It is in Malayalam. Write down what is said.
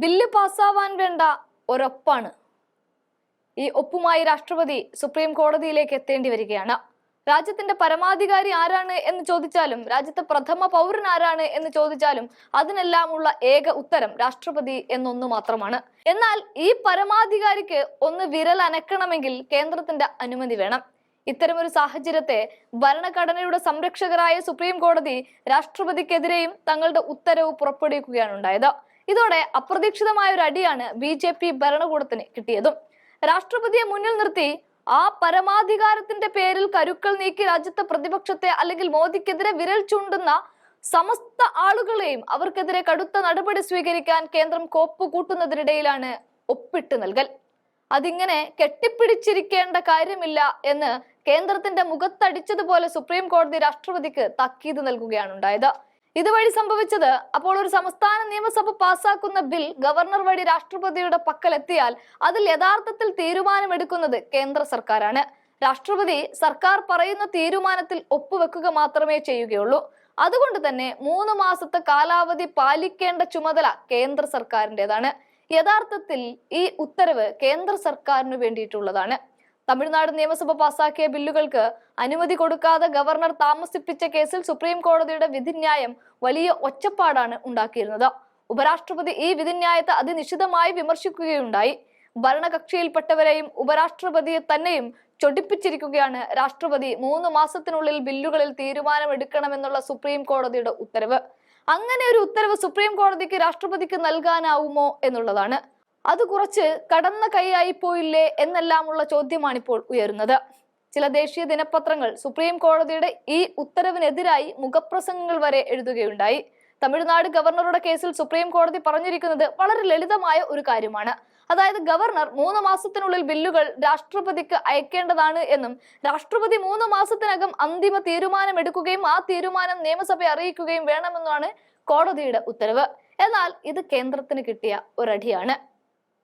ബില്ല് പാസ്സാവാൻ വേണ്ട ഒരൊപ്പാണ്. ഈ ഒപ്പുമായി രാഷ്ട്രപതി സുപ്രീം കോടതിയിലേക്ക് എത്തേണ്ടി വരികയാണ്. രാജ്യത്തിന്റെ പരമാധികാരി ആരാണ് എന്ന് ചോദിച്ചാലും രാജ്യത്തെ പ്രഥമ പൗരൻ ആരാണ് എന്ന് ചോദിച്ചാലും അതിനെല്ലാമുള്ള ഏക ഉത്തരം രാഷ്ട്രപതി എന്നൊന്നു മാത്രമാണ്. എന്നാൽ ഈ പരമാധികാരിക്ക് ഒന്ന് വിരൽ അനക്കണമെങ്കിൽ കേന്ദ്രത്തിന്റെ അനുമതി വേണം. ഇത്തരമൊരു സാഹചര്യത്തെ ഭരണഘടനയുടെ സംരക്ഷകരായ സുപ്രീം കോടതി രാഷ്ട്രപതിക്കെതിരെയും തങ്ങളുടെ ഉത്തരവ് പുറപ്പെടുവിക്കുകയാണ് ഉണ്ടായത്. ഇതോടെ അപ്രതീക്ഷിതമായ ഒരു അടിയാണ് ബി ജെ പി ഭരണകൂടത്തിന് കിട്ടിയതും. രാഷ്ട്രപതിയെ മുന്നിൽ നിർത്തി ആ പരമാധികാരത്തിന്റെ പേരിൽ കരുക്കൾ നീക്കി രാജ്യത്തെ പ്രതിപക്ഷത്തെ അല്ലെങ്കിൽ മോദിക്കെതിരെ വിരൽ ചൂണ്ടുന്ന സമസ്ത ആളുകളെയും അവർക്കെതിരെ കടുത്ത നടപടി സ്വീകരിക്കാൻ കേന്ദ്രം കോപ്പ് കൂട്ടുന്നതിനിടയിലാണ് ഒപ്പിട്ട് നൽകൽ. അതിങ്ങനെ കെട്ടിപ്പിടിച്ചിരിക്കേണ്ട കാര്യമില്ല എന്ന് കേന്ദ്രത്തിന്റെ മുഖത്തടിച്ചതുപോലെ സുപ്രീം കോടതി രാഷ്ട്രപതിക്ക് താക്കീത് നൽകുകയാണ് ഉണ്ടായത് ഇതുവഴി സംഭവിച്ചത് അപ്പോൾ ഒരു സംസ്ഥാന നിയമസഭ പാസാക്കുന്ന ബിൽ ഗവർണർ വഴി രാഷ്ട്രപതിയുടെ പക്കലെത്തിയാൽ അതിൽ യഥാർത്ഥത്തിൽ തീരുമാനമെടുക്കുന്നത് കേന്ദ്ര സർക്കാരാണ്. രാഷ്ട്രപതി സർക്കാർ പറയുന്ന തീരുമാനത്തിൽ ഒപ്പുവെക്കുക മാത്രമേ ചെയ്യുകയുള്ളൂ. അതുകൊണ്ട് തന്നെ മൂന്ന് മാസത്തെ കാലാവധി പാലിക്കേണ്ട ചുമതല കേന്ദ്ര സർക്കാരിന്റെതാണ്. യഥാർത്ഥത്തിൽ ഈ ഉത്തരവ് കേന്ദ്ര സർക്കാരിന് വേണ്ടിയിട്ടുള്ളതാണ്. തമിഴ്നാട് നിയമസഭ പാസാക്കിയ ബില്ലുകൾക്ക് അനുമതി കൊടുക്കാതെ ഗവർണർ താമസിപ്പിച്ച കേസിൽ സുപ്രീം കോടതിയുടെ വിധിന്യായം വലിയ ഒച്ചപ്പാടാണ് ഉണ്ടാക്കിയിരുന്നത്. ഉപരാഷ്ട്രപതി ഈ വിധിന്യായത്തെ അതിനിശിതമായി വിമർശിക്കുകയുണ്ടായി. ഭരണകക്ഷിയിൽപ്പെട്ടവരെയും ഉപരാഷ്ട്രപതിയെ തന്നെയും ചൊടിപ്പിച്ചിരിക്കുകയാണ് രാഷ്ട്രപതി. മൂന്ന് മാസത്തിനുള്ളിൽ ബില്ലുകളിൽ തീരുമാനമെടുക്കണമെന്നുള്ള സുപ്രീം കോടതിയുടെ ഉത്തരവ്. അങ്ങനെ ഒരു ഉത്തരവ് സുപ്രീം കോടതിക്ക് രാഷ്ട്രപതിക്ക് നൽകാനാവുമോ എന്നുള്ളതാണ്. അത് കുറച്ച് കടന്ന കൈയായി പോയില്ലേ എന്നെല്ലാമുള്ള ചോദ്യമാണിപ്പോൾ ഉയരുന്നത്. ചില ദേശീയ ദിനപത്രങ്ങൾ സുപ്രീം കോടതിയുടെ ഈ ഉത്തരവിനെതിരായി മുഖപ്രസംഗങ്ങൾ വരെ എഴുതുകയുണ്ടായി. തമിഴ്നാട് ഗവർണറുടെ കേസിൽ സുപ്രീം കോടതി പറഞ്ഞിരിക്കുന്നത് വളരെ ലളിതമായ ഒരു കാര്യമാണ്. അതായത് ഗവർണർ മൂന്ന് മാസത്തിനുള്ളിൽ ബില്ലുകൾ രാഷ്ട്രപതിക്ക് അയക്കേണ്ടതാണ് എന്നും രാഷ്ട്രപതി മൂന്ന് മാസത്തിനകം അന്തിമ തീരുമാനം എടുക്കുകയും ആ തീരുമാനം നിയമസഭയെ അറിയിക്കുകയും വേണമെന്നാണ് കോടതിയുടെ ഉത്തരവ്. എന്നാൽ ഇത് കേന്ദ്രത്തിന് കിട്ടിയ ഒരടിയാണ്.